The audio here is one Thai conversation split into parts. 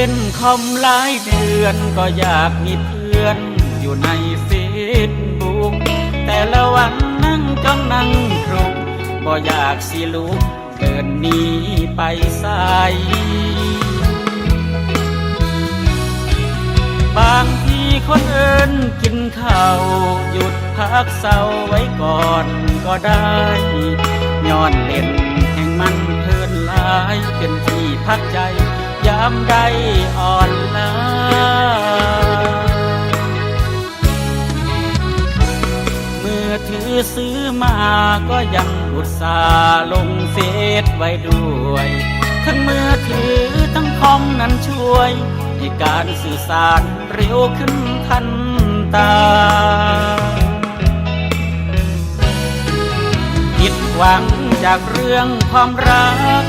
ล่นคอมหลายเดือนก็อยากมีเพื่อนอยู่ในเฟซบุ๊กแต่ละวันนั่งจ้องนั่งครุกก็อยากสิลุกเดินหนีไปใสบางทีคนเอินกินข้าวหยุดพักเศร้าไว้ก่อนก็ได้ย้อนเล่นแห่งมันเพลินหลายเป็นที่พักใจ ยามใดอ่อนล้าเมื่อถือซื้อมาก็ยังอุตส่าห์ลงเฟซไว้ด้วย ทั้งมือถือทั้งคอมนั้นช่วยให้การสื่อสารเร็วขึ้นทันตาผิดหวังจากเรื่องความรัก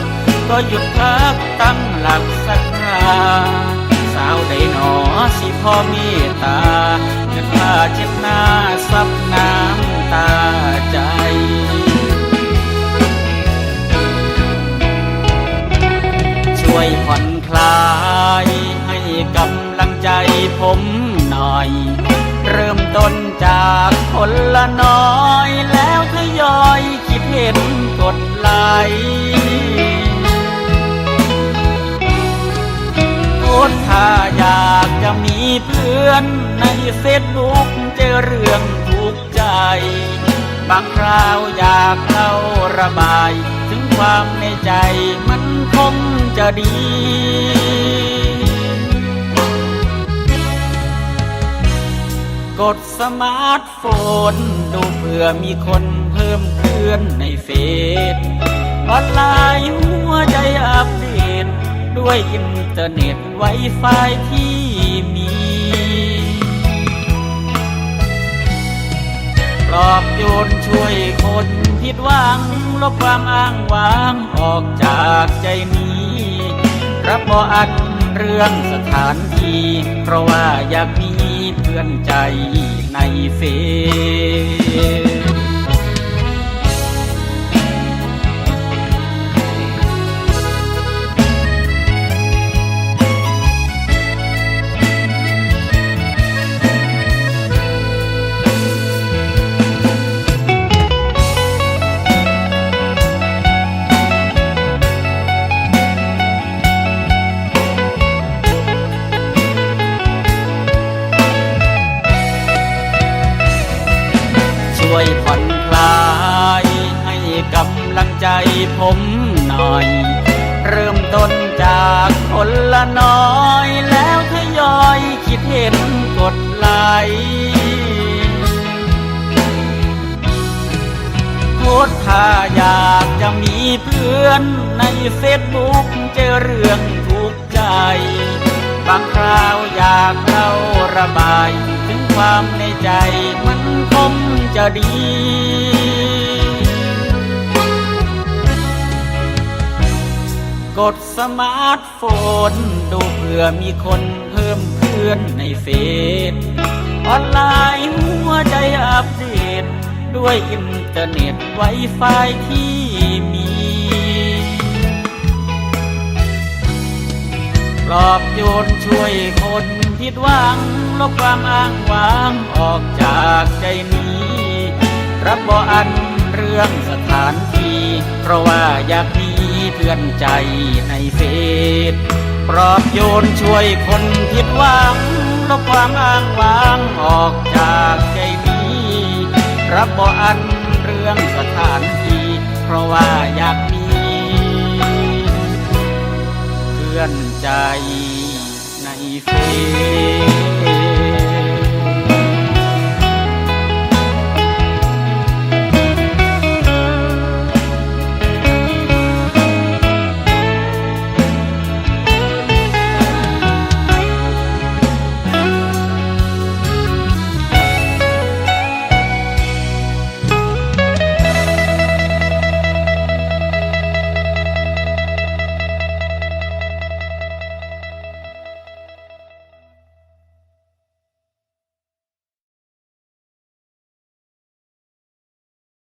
ก็หยุดพักตั้งหลักสักคราสาวใดหนอสิพ่อเมตตาเงินผ้าเช็ดหน้าซับน้ำตาใจช่วยผ่อนคลายให้กำลังใจผมหน่อย เริ่มต้นจากคนละน้อยแล้วทยอยคิดเห็นกดไลค์ ในเฟซบุ๊กเจอเรื่องถูกใจ บางคราวอยากเล่าระบาย ถึงความในใจมันคงจะดีกดสมาร์ทโฟน ดูเผื่อมีคนเพิ่มเพื่อนในเฟซออนไลน์หัวใจอัปเดตด้วยอินเทอร์เน็ตไวไฟที่ ปลอบโยนช่วยคนผิดหวังลบความอ้างว้างออกจากใจนี้ รับบ่อันเรื่องสถานที่ เพราะว่าอยากมีเพื่อนใจในเฟซ ช่วยผ่อนคลาย ให้กำลังใจผมหน่อย เริ่มต้นจากคนละน้อยแล้วทยอยคิดเห็นกดไลค์โพสถ้าอยากจะมีเพื่อนในเฟซบุ๊กเจอเรื่องถูกใจ บางคราวอยากเล่าระบาย ถึงความในใจมัน จะดี กดสมาร์ทโฟน ดูเผื่อมีคนเพิ่มเพื่อนในเฟซออนไลน์หัวใจอัปเดต ด้วยอินเทอร์เน็ตไวไฟที่มีปลอบโยนช่วยคนผิดหวังลบความอ้างว้างออกจากใจนี้ รับบ่อันเรื่องสถานที่ เพราะว่าอยากมีเพื่อนใจในเฟซปลอบโยนช่วยคนผิดหวังลบความอ้างว้างออกจากใจนี้ รับบ่อันเรื่องสถานที่ เพราะว่าอยากมี เพื่อนใจในเฟซ